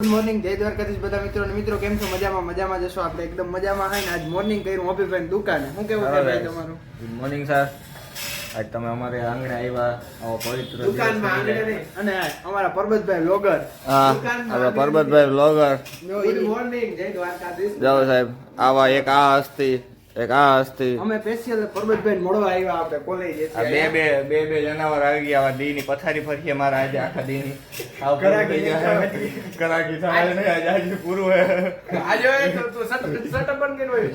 Good morning જય દ્વારકાધીશ બધા મિત્રો અને મિત્રો કેમ છો? મજામાં મજામાં જશો આપણે. એકદમ મજામાં હોય ને આજ મોર્નિંગ કર્યું અભિભાઈ દુકાને. શું કેવું છે ભાઈ તમારું? ગુડ મોર્નિંગ સર આજ તમે અમારે આંગણે આવ્યા આવો પવિત્ર દુકાનમાં આંગણે નહીં. અને અમારા પરબતભાઈ લોગર હા પરબતભાઈ બ્લોગર ગુડ મોર્નિંગ જય દ્વારકાધીશ. જાઓ સાહેબ આવા એક આ હસ્તી એક આ હસ્તી. અમે સ્પેશિયલ પરબતભાઈ મળવા આવ્યા આપણે કોલેજ બે બે બે બે જનાવર આવી ગયા આવા દીની પથારી ફરીએ મારા આજે આખા દીની. કરાકી. કરાકી થાય ને આજે આજે પૂરું હે. આજે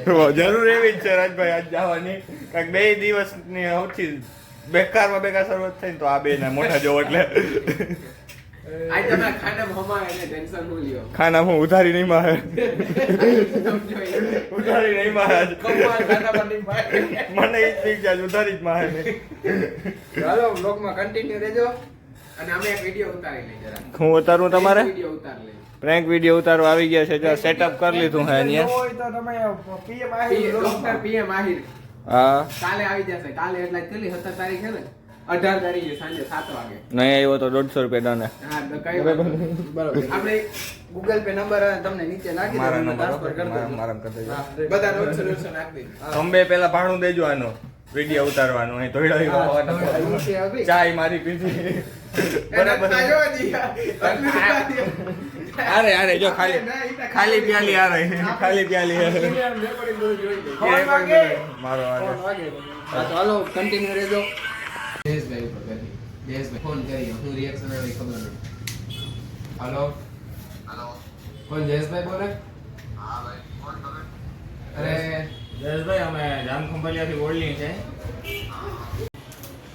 તો જરૂર એવી જ છે રાજભાઈ આજ જવાની. કાંઈક બે દિવસની સૌથી બેકારમાં બેકાર શરૂઆત થઈ ને તો આ બે ના મોટા જોવો એટલે. ખાના હું ઉધારી નહીં મારે. ઉધારી નહીં મારે. મને એ જ ઠીક છે ઉધારી જ મારે. ચાલો બ્લોગમાં કન્ટિન્યુ રહેજો. અને અમે એક વીડિયો ઉતારી લઈ જરા. હું ઉતારું તમારે? વીડિયો ઉતાર લઈ પ્રેન્ક વીડિયો ઉતારવા આવી ગયા છે. જો સેટઅપ કરી લીધું હે અહીંયા. હોય તો તમે PM ડોક્ટર પીએમ આહિર. હા. કાલે આવી જશે. કાલે એટલે કેટલી સત્તર તારીખ છે ને? અઢાર તારીખે સાંજે સાત વાગે. નહીં આવ્યો તો દોઢસો રૂપિયા ડને હા તો કઈ બરાબર. આપણે ગૂગલ પે નંબર તમને નીચે નાખી મારા નંબર મારા કરી દેજો. બધા નોટ સોલ્યુશન આપી અંબે પેલા ભાણું દેજો આનો. વીડિયો ઉતારવાનું અહીં. નીચે ચાય મારી પીધી. બરાબર. અરે અરે જો ખાલી ખાલી પ્યાલી આ રહી ખાલી પ્યાલી. મારો. હાલો કન્ટિન્યુ રહેજો. જયેશભાઈ ઉપર કરી જયેશભાઈ ફોન કરીએ શું રિએક્શન આવે ખબર નથી હલો હલો કોણ જયેશભાઈ બોલે અરે જયેશભાઈ અમે જામખંભાલિયાથી બોલીએ છે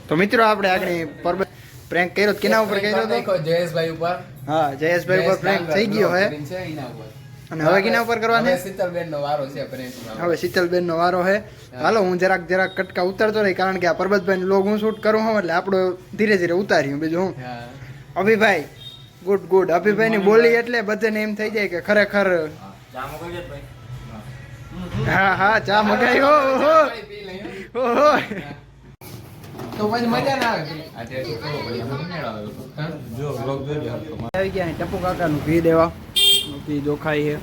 તો મિત્રો આપણે આગળ પરબત પ્રેન્ક કર્યો કેના ઉપર કર્યો હતો જયેશભાઈ ઉપર હા જયેશભાઈ ઉપર પ્રેન્ક થઈ ગયો હે એના ઉપર અને હવે કિના ઉપર કરવાની હવે શીતલબેન નો વારો છે. હવે શીતલબેન નો વારો હે. હાલો હું જરાક જરાક કટકા ઉતારતો રહી કારણ કે આ પરબતભાઈ લોગ હું શૂટ કરું હું એટલે આપણો ધીરે ધીરે ઉતાર્યું બીજું હું. અભિભાઈ ગુડ ગુડ. અભિભાઈ ની બોલી એટલે બધાને એમ થઈ જાય કે ખરેખર જામો કઈ ભાઈ? હા હા ચા મગાયો ઓહો હો. હો. લઈએ. તો પછી મજા ના આવે. આવે. હા? ગયા ટપુ કાકાનું ઘી દેવા. ઘી જોખાઈ છે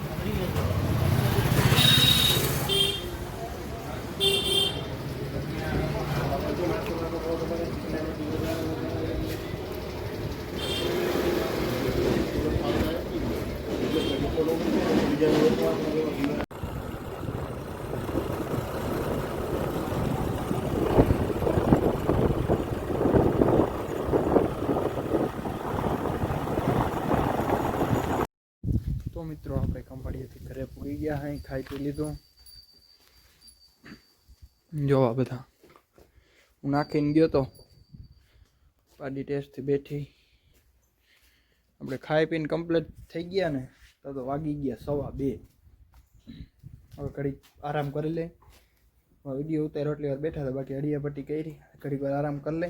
તો મિત્રો, આપણે કંપાડીએથી ઘરે પૂગી ગયા અહીં ખાઈ પી લીધું. જોવા બધા. હું નાખીને ગયો તો પાડી ટેસ્ટથી બેઠી. આપણે ખાઈ પીને કમ્પ્લીટ થઈ ગયા ને, તો તો વાગી ગયા સવા બે. હવે ઘડીક આરામ કરી લે વીડિયો ઉતાર એટલી વાર બેઠા હતા, બાકી અડીયા પટ્ટી કરી. ઘડીક વાર આરામ કરી લે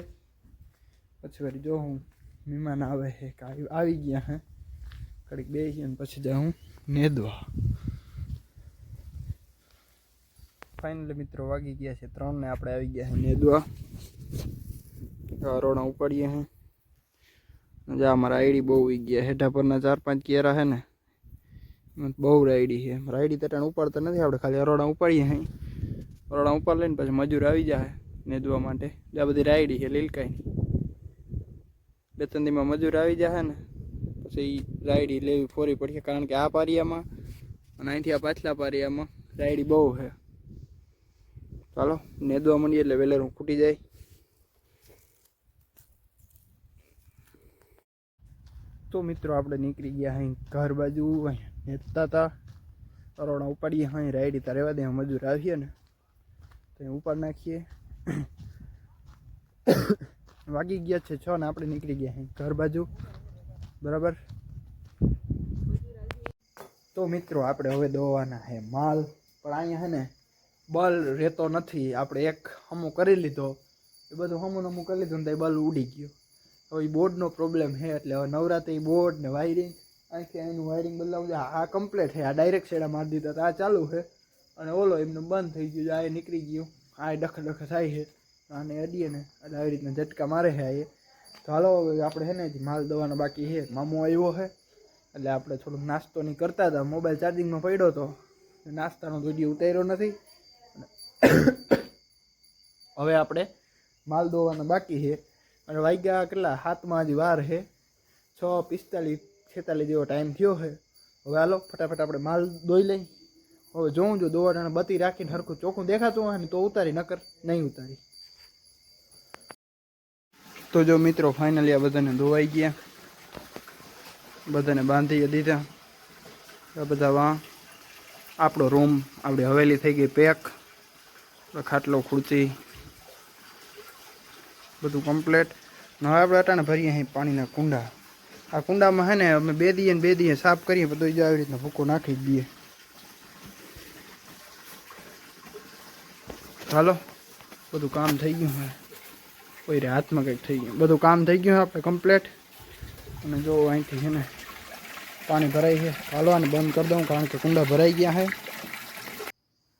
પછી વળી જો હું મહેમાન આવે છે કે આવી આવી ગયા હે. કડીક બેસી અને પછી જાઉં નેદવા. ફાઇનલી મિત્રો વાગી ગયા છે ત્રણ ને આપણે આવી ગયા છે નેદવા. રોડા ઉપાડીએ હે. જા અમારા આઈડી બહુ વી ગયા હેઠા પરના ચાર પાંચ કેરા હે ને બહુ રાયડી છે. રાયડી તો ટાણ ઉપાડતા નથી આપણે, ખાલી અરોડા ઉપાડીએ હે. અરોડા ઉપાડ લઈને પછી મજૂર આવી જાય નેદવા માટે. આ બધી રાયડી છે લીલકાઈની બે ત્રણ દીમાં મજૂર આવી જાય ને પછી રાયડી લેવી ફોરી પડશે, કારણ કે આ પારિયામાં અને અહીંથી આ પાછલા પારિયામાં રાયડી બહુ છે. ચાલો, નેદવા મળીએ એટલે વેલેરું ખૂટી જાય. તો મિત્રો, આપણે નીકળી ગયા અહીં ઘર બાજુ, અહીં નેતા હતા અરોણા ઉપાડીએ, અહીં રાયડી તાર રહેવા મજૂર આવીએ ને, તો ઉપાડ નાખીએ. વાગી ગયા છે છ ને આપણે નીકળી ગયા અહીં ઘર બાજુ. બરાબર? તો મિત્રો, આપણે હવે દોવાના હે માલ. પણ અહીંયા હે ને, બલ રહેતો નથી. આપણે એક હમું કરી લીધો. એ બધું હમું હમું કરી લીધું ને તો એ બલ ઉડી ગયો. હવે એ બોર્ડનો પ્રોબ્લેમ છે એટલે હવે નવરાત્રી બોર્ડ ને વાયરિંગ અહીંથી અહીંનું વાયરિંગ બદલાવું છે. આ કમ્પ્લીટ છે આ ડાયરેક્ટ શેડા મારી દીધા આ ચાલુ છે અને ઓલો એમનું બંધ થઈ ગયું આ નીકળી ગયું. આ ડખ ડખ થાય છે. આને અડીએ ને, એટલે આવી રીતના ઝટકા મારે છે આ એ. તો હાલો આપણે હે ને જ માલ દવાનો બાકી છે. મામો આવ્યો છે એટલે આપણે થોડુંક નાસ્તો નહીં કરતા હતા. મોબાઈલ ચાર્જિંગમાં પડ્યો હતો નાસ્તાનો વીડિયો ઉતાર્યો નથી. હવે આપણે માલ દોવાનો બાકી છે. અને વાગ્યા કેટલા? હાથમાં હજી વાર છે. છ પિસ્તાલીસ, છેતાલીસ જેવો ટાઈમ થયો છે. હવે હાલો, ફટાફટ આપણે માલ દોઈ લઈ. હવે જોઉં જો દોવાટાને બતી રાખીને હરખું ચોખ્ખું દેખાતું હોય ને તો ઉતારી, નકર નહીં ઉતારી. તો જો મિત્રો ફાઇનલી આ બધાને ધોવાઈ ગયા. બધાને બાંધી દીધા. આ બધા વાં. આપણો રૂમ આપણી હવેલી થઈ ગઈ પેક. ખાટલો, ખુરચી. બધું કમ્પ્લેટ ને હવે આપણે અટાણે ભરીએ અહીં પાણીના કુંડા. આ કુંડામાં હે ને અમે બે દીએ ને બે દીએ સાફ કરીએ, બધું જો આવી રીતના ભૂકો નાખી જ દઈએ. ચાલો બધું કામ થઈ ગયું હવે કોઈ રે, હાથમાં કંઈક થઈ ગયું. બધું કામ થઈ ગયું આપણે કમ્પ્લેટ અને જો અહીંથી છે ને પાણી ભરાઈ છે હાલો બંધ કરી દઉં કારણ કે કુંડા ભરાઈ ગયા છે.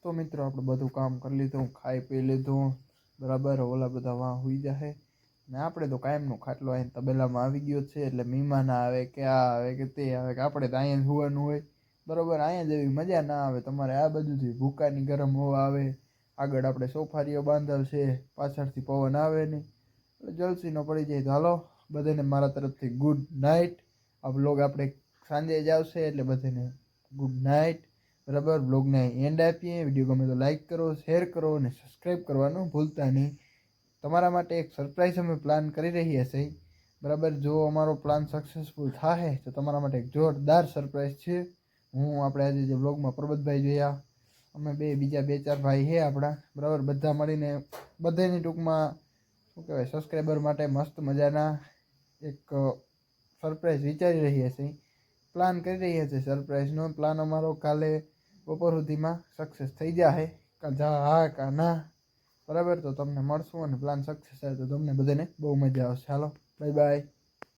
તો મિત્રો આપણે બધું કામ કરી લીધું, ખાઈ પી લીધું, બરાબર, ઓલા બધા વાં હોઈ જાય ને આપણે તો કાયમનો ખાટલો અહીં તબેલામાં આવી ગયો છે, એટલે મહેમાન આવે કે આ આવે કે તે આવે કે આપણે તો અહીંયા હોવાનું હોય. બરાબર અહીંયા જેવી મજા ના આવે, તમારે આ બાજુથી ભૂકાની ગરમ હવા આવે, આગળ આપણે સોફારીઓ બાંધેલ છે, પાછળથી પવન આવે નહીં. એટલે જલસીનો પડી જાય તો હાલો બધાને મારા તરફથી ગુડ નાઇટ આ બ્લોગ આપણે સાંજે જ આવશે એટલે બધાને ગુડ નાઇટ બરાબર? બ્લોગને એન્ડ આપીએ. વીડિયો ગમે તો લાઈક કરો શેર કરો અને સબસ્ક્રાઈબ કરવાનું ભૂલતા નહીં. તમારા માટે એક સરપ્રાઈઝ અમે પ્લાન કરી રહ્યા છીએ બરાબર? જો અમારો પ્લાન સક્સેસફુલ થાય તો તમારા માટે એક જોરદાર સરપ્રાઈઝ છે. હું આપણે આજે જે બ્લોગમાં પરબતભાઈ જોયા, અમે બે, બીજા બે, ચાર ભાઈ છે આપણા. બરાબર? બધા મળીને બધાની ટૂંકમાં, શું કહેવાય સબસ્ક્રાઈબર માટે મસ્ત મજાના એક સરપ્રાઈઝ વિચારી રહ્યા છીએ પ્લાન કરી રહ્યા છીએ સરપ્રાઈઝનો પ્લાન અમારો કાલે બપોર સુધીમાં સક્સેસ થઈ જાય કાં હા, કાં ના. બરાબર? તો તમને મળશું અને પ્લાન સક્સેસ થાય તો તમને બધાને બહુ મજા આવશે. હાલો બાય બાય